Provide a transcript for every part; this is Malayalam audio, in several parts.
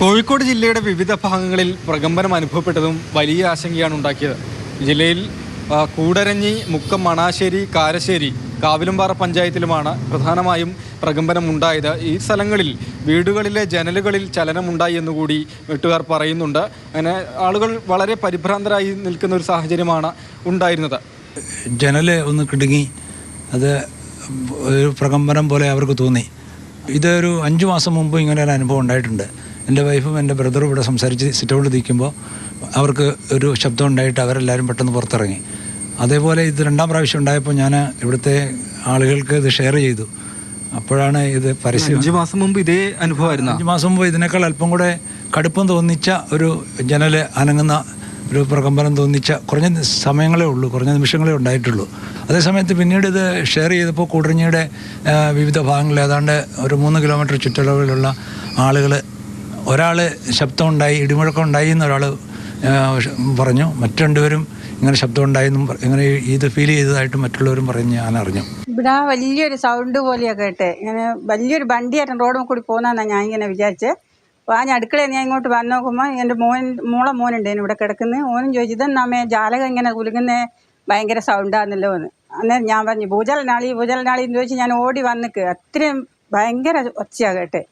കോഴിക്കോട് ജില്ലയുടെ വിവിധ ഭാഗങ്ങളിൽ പ്രകമ്പനം അനുഭവപ്പെട്ടതും വലിയ ആശങ്കയാണ് ഉണ്ടാക്കിയത്. ജില്ലയിൽ കൂടരഞ്ഞി മുക്കം മണാശ്ശേരി കാരശ്ശേരി കാവിലുംപാറ പഞ്ചായത്തിലുമാണ് പ്രധാനമായും പ്രകമ്പനം ഉണ്ടായത് ഈ സ്ഥലങ്ങളിൽ വീടുകളിലെ ജനലുകളിൽ ചലനമുണ്ടായി എന്നുകൂടി വീട്ടുകാർ പറയുന്നുണ്ട്. അങ്ങനെ ആളുകൾ വളരെ പരിഭ്രാന്തരായി നിൽക്കുന്ന ഒരു സാഹചര്യമാണ് ഉണ്ടായിരുന്നത്. ജനൽ ഒന്ന് കിടുങ്ങി അത് ഒരു പ്രകമ്പനം പോലെ അവർക്ക് തോന്നി. ഇതൊരു അഞ്ചു മാസം മുമ്പ് ഇങ്ങനെ ഒരു അനുഭവം ഉണ്ടായിട്ടുണ്ട്. എന്റെ വൈഫും എന്റെ ബ്രദറും ഇവിടെ സംസാരിച്ച് സിറ്റൗട്ടിൽ നിൽക്കുമ്പോൾ അവർക്ക് ഒരു ശബ്ദം ഉണ്ടായിട്ട് അവരെല്ലാവരും പെട്ടെന്ന് പുറത്തിറങ്ങി. അതേപോലെ ഇത് രണ്ടാം പ്രാവശ്യം ഉണ്ടായപ്പോൾ ഞാൻ ഇവിടുത്തെ ആളുകൾക്ക് ഇത് ഷെയർ ചെയ്തു. അപ്പോഴാണ് ഇത് പരസ്യം അഞ്ച് മാസം മുമ്പ് ഇതേ അനുഭവമായിരുന്നു? അഞ്ച് മാസം മുമ്പ് ഇതിനേക്കാൾ അല്പം കൂടെ കടുപ്പം തോന്നിച്ച ഒരു ജനൽ അനങ്ങുന്ന ഒരു പ്രകമ്പനം തോന്നിച്ച കുറഞ്ഞ സമയങ്ങളേ ഉള്ളൂ കുറഞ്ഞ നിമിഷങ്ങളേ ഉണ്ടായിട്ടുള്ളൂ. അതേസമയത്ത് പിന്നീട് ഇത് ഷെയർ ചെയ്തപ്പോൾ കൂടരഞ്ഞിയുടെ വിവിധ ഭാഗങ്ങളിൽ ഏതാണ്ട് ഒരു മൂന്ന് കിലോമീറ്റർ ചുറ്റളവിലുള്ള ആളുകൾ ഒരാൾ ശബ്ദമുണ്ടായി ഇടിമുഴക്കമുണ്ടായി എന്നൊരാൾ പറഞ്ഞു. മറ്റു രണ്ടുപേരും ഇങ്ങനെ ശബ്ദം ഉണ്ടായെന്നും ഇങ്ങനെ ഇത് ഫീൽ ചെയ്തതായിട്ട് മറ്റുള്ളവരും പറഞ്ഞ് ഞാൻ അറിഞ്ഞു. ഇവിടെ വലിയൊരു സൗണ്ട് പോലെയൊക്കെ കേട്ടെ. ഇങ്ങനെ വലിയൊരു വണ്ടിയായിട്ട് റോഡ് കൂടി പോകുന്നതെന്നാണ് ഞാൻ ഇങ്ങനെ വിചാരിച്ചത് അപ്പോൾ ആ ഞാൻ അടുക്കളയിൽ ഞാൻ ഇങ്ങോട്ട് വന്ന് നോക്കുമ്പോൾ എന്റെ മോൻ മോളെ മോനുണ്ട് ഇവിടെ കിടക്കുന്നത് മോനും ചോദിച്ചത് ഇതെന്നാമേ ജാലകം ഇങ്ങനെ കുലുങ്ങുന്ന ഭയങ്കര സൗണ്ടാന്നല്ലോ എന്ന്. അന്നേരം ഞാൻ പറഞ്ഞു ഭൂജലനാളി ഭൂജലനാളി എന്ന് ചോദിച്ച് ഞാൻ ഓടി വന്നിക്ക് അത്രയും ഭയങ്കര ഒച്ചയാണ് കേട്ടെ.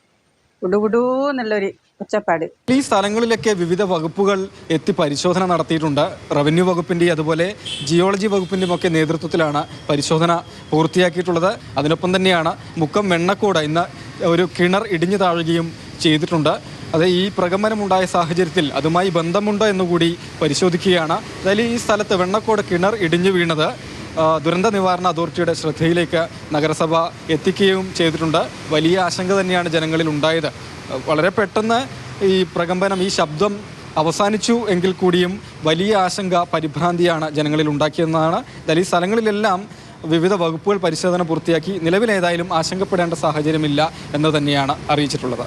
കുടുകുടൂ എന്നുള്ളൊരു ഒച്ചപ്പാട്. ഈ സ്ഥലങ്ങളിലൊക്കെ വിവിധ വകുപ്പുകൾ എത്തി പരിശോധന നടത്തിയിട്ടുണ്ട്. റവന്യൂ വകുപ്പിന്റെ അതുപോലെ ജിയോളജി വകുപ്പിന്റെയും ഒക്കെ നേതൃത്വത്തിലാണ് പരിശോധന പൂർത്തിയാക്കിയിട്ടുള്ളത്. അതിനൊപ്പം തന്നെയാണ് മുക്കം വെണ്ണക്കോട് ഇന്ന് ഒരു കിണർ ഇടിഞ്ഞു താഴുകയും ചെയ്തിട്ടുണ്ട്. അത് ഈ പ്രകമ്പനമുണ്ടായ സാഹചര്യത്തിൽ അതുമായി ബന്ധമുണ്ടോ എന്നുകൂടി പരിശോധിക്കുകയാണ്. അതായത് ഈ സ്ഥലത്ത് വെണ്ണക്കോട് കിണർ ഇടിഞ്ഞു വീണത് ദുരന്ത നിവാരണ അതോറിറ്റിയുടെ ശ്രദ്ധയിലേക്ക് നഗരസഭ എത്തിക്കുകയും ചെയ്തിട്ടുണ്ട്. വലിയ ആശങ്ക തന്നെയാണ് ജനങ്ങളിൽ ഉണ്ടായത്. വളരെ പെട്ടെന്ന് ഈ പ്രകമ്പനം ഈ ശബ്ദം അവസാനിച്ചു എങ്കിൽ കൂടിയും വലിയ ആശങ്ക പരിഭ്രാന്തിയാണ് ജനങ്ങളിൽ ഉണ്ടാക്കിയതെന്നാണ് എന്നാൽ ഈ സ്ഥലങ്ങളിലെല്ലാം വിവിധ വകുപ്പുകൾ പരിശോധന പൂർത്തിയാക്കി. നിലവിലേതായാലും ആശങ്കപ്പെടേണ്ട സാഹചര്യമില്ല എന്ന് തന്നെയാണ് അറിയിച്ചിട്ടുള്ളത്.